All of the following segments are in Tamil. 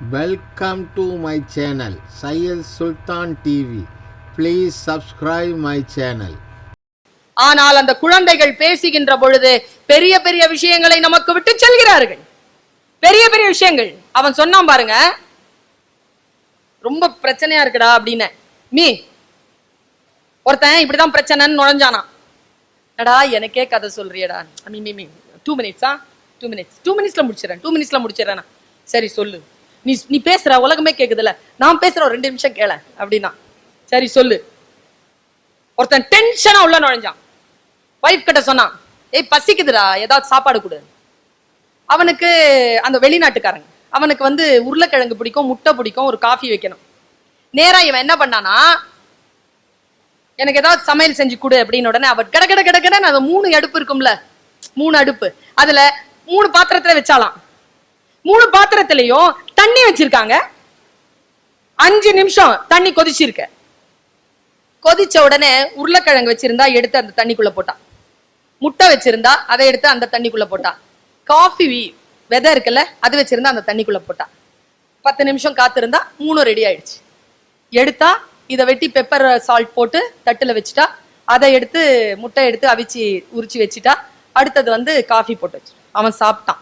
Welcome to my channel Syed Sultan TV please subscribe my channel ஆனால் அந்த குழந்தைகள் பேசுகின்ற பொழுது பெரிய பெரிய விஷயங்களை நமக்கு விட்டு செல்கிறார்கள். பெரிய பெரிய விஷயங்கள். அவன் சொன்னான் பாருங்க ரொம்ப பிரச்சனையா இருக்குடா அப்படின்னு. மீ ஒருத்தன் இப்படிதான் பிரச்சனைன்னு நுழைஞ்சானா? நடா எனக்கே கதை சொல்றியடா. மீ மீ மீ டூ மினிட்ஸா டூ மினிட்ஸ் டூ மினிட்ஸ்ல முடிச்சிடறேன் டூ மினிட்ஸ்ல முடிச்சிடறேன் சரி சொல்லு. நீ நீ பேசுற உலகமே கேக்குதுல்ல. நான் பேசுற ஒரு ரெண்டு நிமிஷம் கேள அப்படின்னா. சரி சொல்லு. ஒருத்தன் டென்ஷனா உள்ள நுழைஞ்சான். வைஃப் கிட்ட சொன்னான் ஏய் பசிக்குதுடா ஏதாவது சாப்பாடு கொடு. அவனுக்கு அந்த வெளிநாட்டுக்காரங்க அவனுக்கு வந்து உருளைக்கிழங்கு பிடிக்கும் முட்டை பிடிக்கும் ஒரு காஃபி வைக்கணும். நேரா இவன் என்ன பண்ணானா எனக்கு ஏதாவது சமையல் செஞ்சு கொடு அப்படின்னு உடனே அவர் கிட கட கிட கிட அது மூணு அடுப்பு இருக்கும்ல மூணு அடுப்பு. அதுல மூணு பாத்திரத்துல வச்சாலாம். மூணு பாத்திரத்திலையும் தண்ணி வச்சிருக்காங்க. அஞ்சு நிமிஷம் தண்ணி கொதிச்சிருக்க. கொதிச்ச உடனே உருளைக்கிழங்கு வச்சிருந்தா எடுத்து அந்த தண்ணிக்குள்ள போட்டான். முட்டை வச்சிருந்தா அதை எடுத்து அந்த தண்ணிக்குள்ள போட்டான். காஃபி விதை இருக்குல்ல அது வச்சிருந்தா அந்த தண்ணிக்குள்ள போட்டான். பத்து நிமிஷம் காத்திருந்தா மூணும் ரெடி ஆயிடுச்சு. எடுத்தா இதை வெட்டி பெப்பர் சால்ட் போட்டு தட்டுல வச்சுட்டா அதை எடுத்து முட்டை எடுத்து அவிச்சு உரிச்சு வச்சுட்டா அடுத்தது வந்து காஃபி போட்டு வச்சு அவன் சாப்பிட்டான்.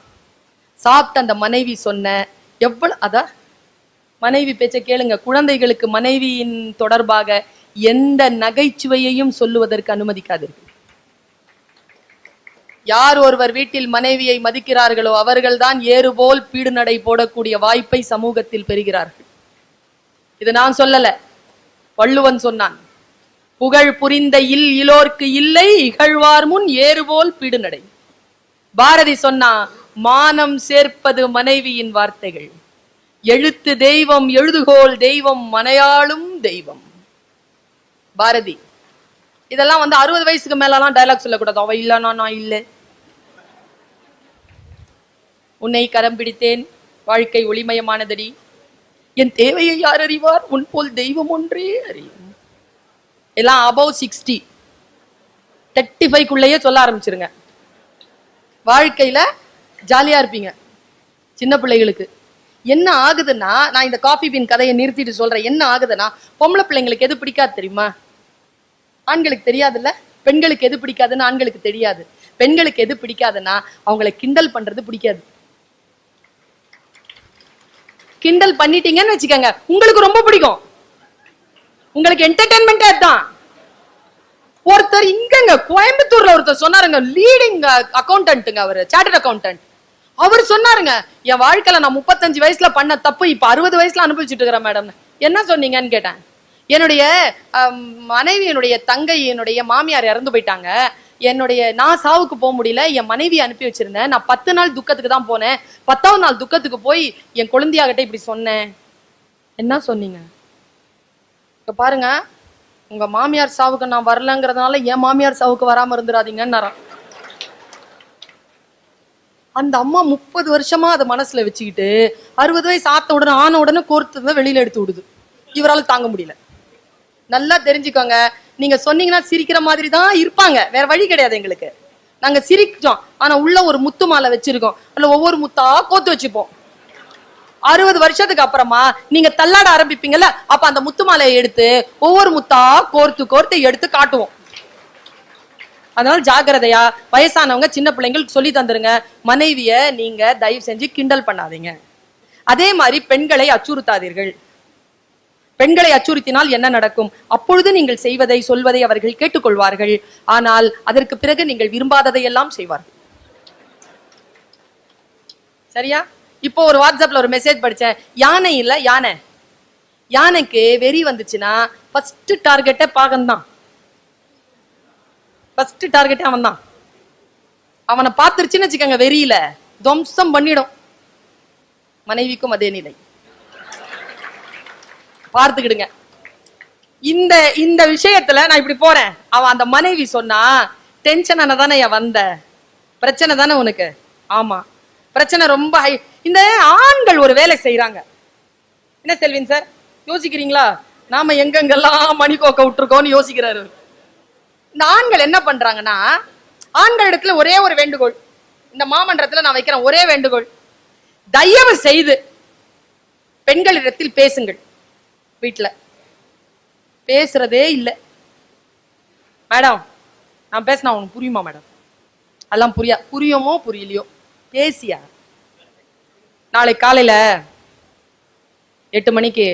சாப்பிட்ட அந்த மனைவி சொன்ன எவ்வளவு அத மனைவி பேச்ச கேளுங்க. குழந்தைகளுக்கு மனைவியின் தொடர்பாக எந்த நகைச்சுவையையும் சொல்லுவதற்கு அனுமதிக்காதீர்கள். யார் ஒருவர் வீட்டில் மனைவியை மதிக்கிறார்களோ அவர்கள்தான் ஏறுபோல் பீடு நடை போடக்கூடிய வாய்ப்பை சமூகத்தில் பெறுகிறார்கள். இது நான் சொல்லல. வள்ளுவன் சொன்னான் புகழ் புரிந்த இல் இலோர்க்கு இல்லை இகழ்வார் முன் ஏறுபோல் பீடு நடை பாரதி சொன்னா மானம் சேர்ப்பது மனைவியின் வார்த்தைகள். எழுத்து தெய்வம் எழுதுகோல் தெய்வம் மனையாளும் தெய்வம். பாரதி இதெல்லாம் வந்து அறுபது வயசுக்கு மேலலாம் டைலாக் சொல்லக்கூடாது. அவ இல்லைனா நான் இல்லை. உன்னை கரம் பிடித்தேன். வாழ்க்கை ஒளிமயமானதடி. என் தேவையை யார் அறிவார்? உன் போல் தெய்வம் ஒன்றே அறியும். எல்லாம் அபவ் சிக்ஸ்டி தேர்ட்டி ஃபைவ்க்குள்ளேயே சொல்ல ஆரம்பிச்சிருங்க. வாழ்க்கையில ஜாலியா இருப்பீங்க. சின்ன பிள்ளைகளுக்கு. என்ன ஆகுதுன்னா நான் இந்த காஃபி பீன் கதையை நிறுத்திட்டு சொல்றேன். என்ன ஆகுதுன்னா பொம்பளை பிள்ளைங்களுக்கு எது பிடிக்காது தெரியுமா? ஆண்களுக்கு தெரியாதுல்ல? பெண்களுக்கு எது பிடிக்காதுன்னு ஆண்களுக்கு தெரியாது. பெண்களுக்கு எது பிடிக்காதுன்னா அவங்கள கிண்டல் பண்றது பிடிக்காது. கிண்டல் பண்ணிட்டீங்கன்னு வச்சுக்கோங்க. உங்களுக்கு ரொம்ப பிடிக்கும். உங்களுக்கு என்டர்டைன்மெண்ட் அதுதான். ஒருத்தர் இங்கங்க கோயம்புத்தூர்ல ஒருத்தர் சொன்னாருங்க லீடிங் அக்கௌண்டன்ட்டுங்க அவரு சார்ட்டர்ட் அக்கௌண்டன்ட் அவர் சொன்னாருங்க என் வாழ்க்கையில நான் முப்பத்தஞ்சு வயசுல பண்ண தப்பு இப்ப அறுபது வயசுல அனுபவிச்சுட்டு இருக்கிறேன் மேடம் என்ன சொன்னீங்கன்னு கேட்டேன். என்னுடைய அம், மனைவியினுடைய தங்கை என்னுடைய மாமியார் இறந்து போயிட்டாங்க. என்னுடைய நான் சாவுக்கு போக முடியல என் மனைவி அனுப்பி வச்சிருந்தேன். நான் பத்து நாள் துக்கத்துக்கு தான் போனேன். பத்தாவது நாள் துக்கத்துக்கு போய் என் குழந்தையாகிட்ட இப்படி சொன்னேன். என்ன சொன்னீங்க? இப்ப பாருங்க உங்க மாமியார் சாவுக்கு நான் வரலங்கிறதுனால என் மாமியார் சாவுக்கு வராம இருந்துடாதீங்கன்னு அந்த அம்மா முப்பது வருஷமா அதை மனசுல வச்சுக்கிட்டு அறுபது வயசு ஆத்த உடனே ஆன உடனே கோர்த்து தான் வெளியில எடுத்து விடுது. இவரால் தாங்க முடியல. நல்லா தெரிஞ்சுக்கோங்க. நீங்க சொன்னீங்கன்னா சிரிக்கிற மாதிரி தான் இருப்பாங்க. வேற வழி கிடையாது எங்களுக்கு. நாங்க சிரிச்சோம் ஆனா உள்ள ஒரு முத்து மாலை வச்சிருக்கோம். அதுல ஒவ்வொரு முத்தா கோத்து வச்சுப்போம். அறுபது வருஷத்துக்கு அப்புறமா நீங்க தள்ளாட ஆரம்பிப்பீங்கல்ல? அப்ப அந்த முத்து மாலையை எடுத்து ஒவ்வொரு முத்தா கோர்த்து கோர்த்து எடுத்து காட்டுவோம். அதனால ஜாக்கிரதையா வயசானவங்க சின்ன பிள்ளைங்களுக்கு சொல்லி தந்துருங்க. மனைவிய நீங்க தயவு செஞ்சு கிண்டல் பண்ணாதீங்க. அதே மாதிரி பெண்களை அச்சுறுத்தாதீர்கள். பெண்களை அச்சுறுத்தினால் என்ன நடக்கும்? அப்பொழுது நீங்கள் செய்வதை சொல்வதை அவர்கள் கேட்டுக்கொள்வார்கள். ஆனால் அதற்கு பிறகு நீங்கள் விரும்பாததை எல்லாம் செய்வார்கள். சரியா? இப்போ ஒரு வாட்ஸ்அப்ல ஒரு மெசேஜ் படிச்சேன். யானை இல்ல யானை. யானைக்கு வெறி வந்துச்சுன்னா ஃபர்ஸ்ட் டார்கெட்டே பாகம்தான். ஃபர்ஸ்ட் டார்கெட்டே அவன் தான் அவனை பார்த்துருச்சுன்னு வச்சுக்கோங்க வெறியில. துவம்சம் பண்ணிடும். மனைவிக்கும் அதே நிலை. பார்த்துக்கிடுங்க. இந்த இந்த விஷயத்துல நான் இப்படி போறேன். அவன் அந்த மனைவி சொன்னா டென்ஷன் தானே வந்த? பிரச்சனை தானே உனக்கு? ஆமா. பிரச்சனை ரொம்ப ஹை இந்த ஆண்கள் ஒரு வேலை செய்யறாங்க என்ன செல்வின் சார் யோசிக்கிறீங்களா? நாம எங்கெங்கெல்லாம் மணி கோக்க விட்டுருக்கோம்னு யோசிக்கிறாரு. இந்த ஆண்கள் என்ன பண்றாங்கன்னா ஆண்கள் இடத்துல ஒரே ஒரு வேண்டுகோள். இந்த மாமன்றத்துல நான் வைக்கிறேன் ஒரே வேண்டுகோள். தயவு செய்து பெண்களிடத்தில் பேசுங்கள். வீட்ல. பேசுறதே இல்லை. மேடம் நான் பேசினா உனக்கு புரியுமா மேடம்? அதெல்லாம் புரியா புரியுமோ புரியலையோ? பேசியா? நாளை காலையில எட்டு மணிக்கு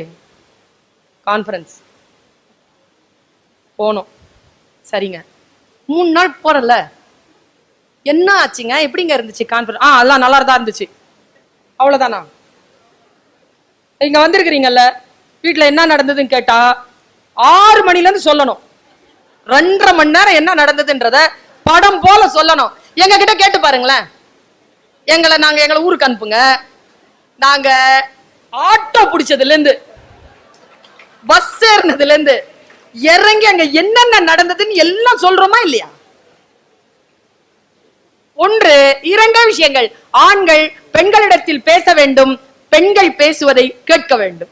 கான்ஃபரன்ஸ் போனோம் சரிங்க. மூணு நாள் போறல என்ன ஆச்சுங்க? எப்படிங்க இருந்துச்சு கான்ஃபரன்ஸ் ஆ எல்லாம் நல்லா தான் இருந்துச்சு. அவ்வளோதானா இங்க வந்திருக்கிறீங்கல்ல வீட்டில் என்ன நடந்ததுன்னு கேட்டா ஆறு மணிலேருந்து சொல்லணும். ரெண்டரை மணி நேரம் என்ன நடந்ததுன்றத படம் போல சொல்லணும். எங்க கிட்ட கேட்டு பாருங்களேன். எங்களை நாங்க எங்களை ஊருக்கு அனுப்புங்க. நாங்க ஆட்டோ பிடிச்சதுலேருந்து பஸ் ஏறினதுலேருந்து இறங்கி அங்க என்னென்ன நடந்ததுன்னு எல்லாம் சொல்றோமா இல்லையா? ஒன்று இரண்டு விஷயங்கள். ஆண்கள் பெண்களிடத்தில் பேச வேண்டும் பெண்கள் பேசுவதை கேட்க வேண்டும்.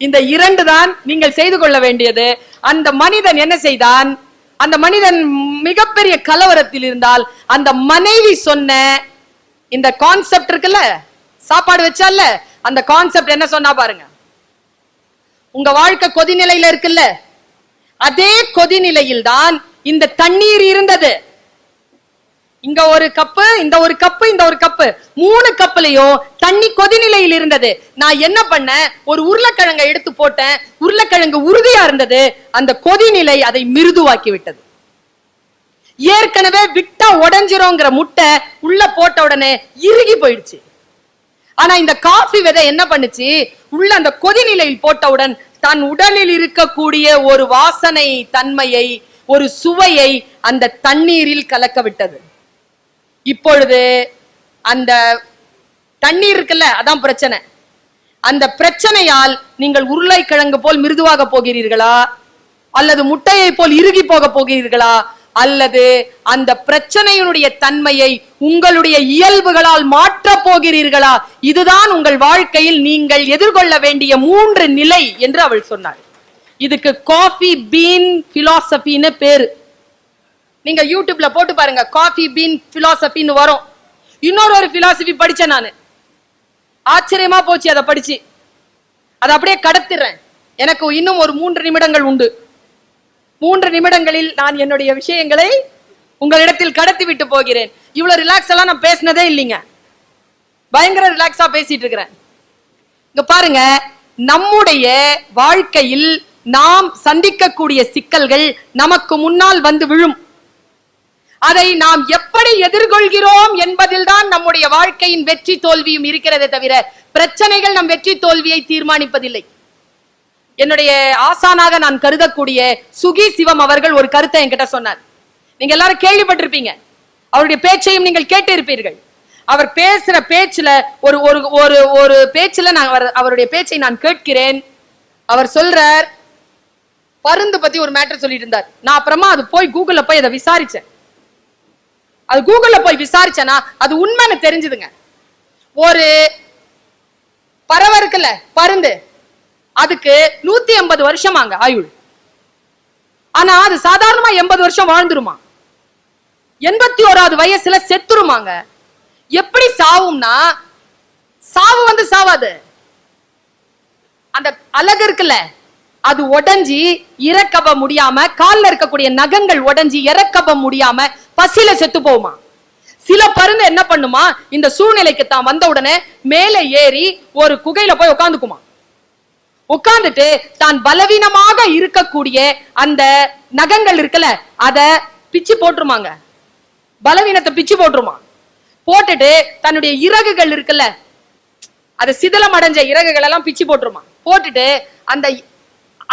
இந்த இரண்டு தான் நீங்கள் செய்து கொள்ள வேண்டியது. அந்த மனிதன் என்ன செய்தான்? அந்த மனிதன் மிகப்பெரிய கலவரத்தில் இருந்தால் அந்த மனைவி சொன்ன இந்த கான்செப்ட் இருக்குல்ல? சாப்பாடு வச்சால அந்த கான்செப்ட் என்ன சொன்னா பாருங்க. உங்க வாழ்க்கை கொதிநிலையில இருக்குல்ல? அதே கொதிநிலையில் தான் இந்த தண்ணீர் இருந்தது. இங்க ஒரு கப்பு இந்த ஒரு கப்பு இந்த ஒரு கப்பு. மூணு கப்புலயும் தண்ணி கொதிநிலையில் இருந்தது. நான் என்ன பண்ணேன்? ஒரு உருளைக்கிழங்க எடுத்து போட்டேன். உருளைக்கிழங்கு உறுதியா இருந்தது. அந்த கொதிநிலை அதை மிருதுவாக்கி விட்டது. ஏற்கனவே விட்டா உடஞ்சிரும்ங்கிற முட்டை உள்ள போட்ட உடனே இறுகி போயிடுச்சு. ஆனா இந்த காஃபி விதை என்ன பண்ணுச்சு? உள்ள அந்த கொதிநிலையில் போட்டவுடன் தன் உடலில் இருக்கக்கூடிய ஒரு வாசனை தன்மையை ஒரு சுவையை அந்த தண்ணீரில் கலக்க விட்டது. இப்பொழுது அந்த தண்ணீர் இருக்குல்ல அதான் பிரச்சனை. அந்த பிரச்சனையால் நீங்கள் உருளைக்கிழங்கு போல் மிருதுவாக போகிறீர்களா? அல்லது முட்டையை போல் இறுகி போக போகிறீர்களா? அல்லது அந்த பிரச்சனையினுடைய தன்மையை உங்களுடைய இயல்புகளால் மாற்றப் போகிறீர்களா? இதுதான் உங்கள் வாழ்க்கையில் நீங்கள் எதிர்கொள்ள வேண்டிய மூன்று நிலை என்று அவள் சொன்னாள். இதுக்கு காஃபி பீன் பிலாசபின்னு பேரு. நீங்க யூடியூப்ல போட்டு பாருங்க காஃபி பீன் பிலாசபின்னு வரும். இன்னொரு ஒரு பிலாசபி படிச்சேன் நான். ஆச்சரியமா போச்சு அதை படிச்சு. அதை அப்படியே கடத்திடுறேன். எனக்கு இன்னும் ஒரு மூன்று நிமிடங்கள் உண்டு. மூன்று நிமிடங்களில் நான் என்னுடைய விஷயங்களை உங்களிடத்தில் கடத்தி விட்டு போகிறேன். இவ்வளவு ரிலாக்ஸ் எல்லாம் நான் பேசினதே இல்லைங்க. பயங்கர ரிலாக்ஸா பேசிட்டு இருக்கிறேன். இங்க பாருங்க நம்முடைய வாழ்க்கையில் நாம் சந்திக்கக்கூடிய சிக்கல்கள் நமக்கு முன்னால் வந்து விழும். அதை நாம் எப்படி எதிர்கொள்கிறோம் என்பதில் தான் நம்முடைய வாழ்க்கையின் வெற்றி தோல்வியும் இருக்கிறதே தவிர பிரச்சனைகள் நம் வெற்றி தோல்வியை தீர்மானிப்பதில்லை. என்னுடைய ஆசானாக நான் கருதக்கூடிய சுகி சிவம் அவர்கள் ஒரு கருத்தை என்கிட்ட சொன்னார். நீங்க எல்லாரும் கேள்விப்பட்டிருப்பீங்க. அவருடைய பேச்சையும் நீங்கள் கேட்டு இருப்பீர்கள் அவர் பேசுற பேச்சுல ஒரு ஒரு ஒரு ஒரு பேச்சுல நான் அவருடைய பேச்சை நான் கேட்கிறேன். அவர் சொல்றார் பருந்து பத்தி ஒரு மேட்டர் சொல்லிட்டு இருந்தார். நான் அப்புறமா அது போய் கூகுள்ல போய் அதை விசாரிச்சேன். அது கூகுள்ல போய் விசாரிச்சேன்னா அது உண்மைன்னு தெரிஞ்சுதுங்க. ஒரு பறவை இருக்குல்ல பருந்து. அதுக்கு நூத்தி எண்பது வருஷமாங்க ஆயுள். ஆனா அது சாதாரணமா எண்பது வருஷம் வாழ்ந்துருமா? எண்பத்தி ஓராவது வயசுல செத்துருமாங்க. எப்படி சாவும்னா சாவு வந்து சாவாது. அந்த அழகு இருக்குல்ல அது உடஞ்சி இறக்கவ முடியாம கால்ல இருக்கக்கூடிய நகங்கள் உடஞ்சி இறக்கவ முடியாம பசியில செத்து போகுமா? சில பருந்து என்ன பண்ணுமா? இந்த சூழ்நிலைக்கு தான் வந்த உடனே மேலே ஏறி ஒரு குகையில போய் உட்காந்துக்குமா உட்கார்ந்துட்டு தான் பலவீனமாக இருக்கக்கூடிய அந்த நகங்கள் இருக்குல்ல அத பிச்சு போட்டுருமாங்க. பலவீனத்தை பிச்சு போட்டுருமா. போட்டுட்டு தன்னுடைய இறகுகள் இருக்குல்ல அது சிதலம் அடைஞ்ச இறகுகள் எல்லாம் பிச்சு போட்டுருமா. போட்டுட்டு அந்த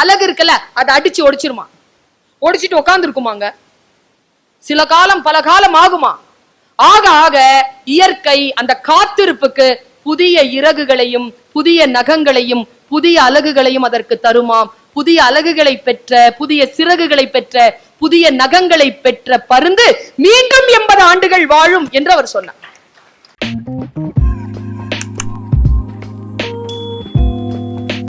அழகு இருக்குல்ல அதை அடிச்சு ஒடிச்சிருமா. ஒடிச்சிட்டு உட்கார்ந்து சில காலம் பல காலம் ஆகுமா. ஆக ஆக இயற்கை அந்த காத்திருப்புக்கு புதிய இறகுகளையும் புதிய நகங்களையும் புதிய அலகுகளையும் அதற்கு தருமாம். புதிய அலகுகளை பெற்ற புதிய சிறகுகளை பெற்ற புதிய நகங்களை பெற்ற பருந்து மீண்டும் எண்பது ஆண்டுகள் வாழும் என்று அவர் சொன்னார்.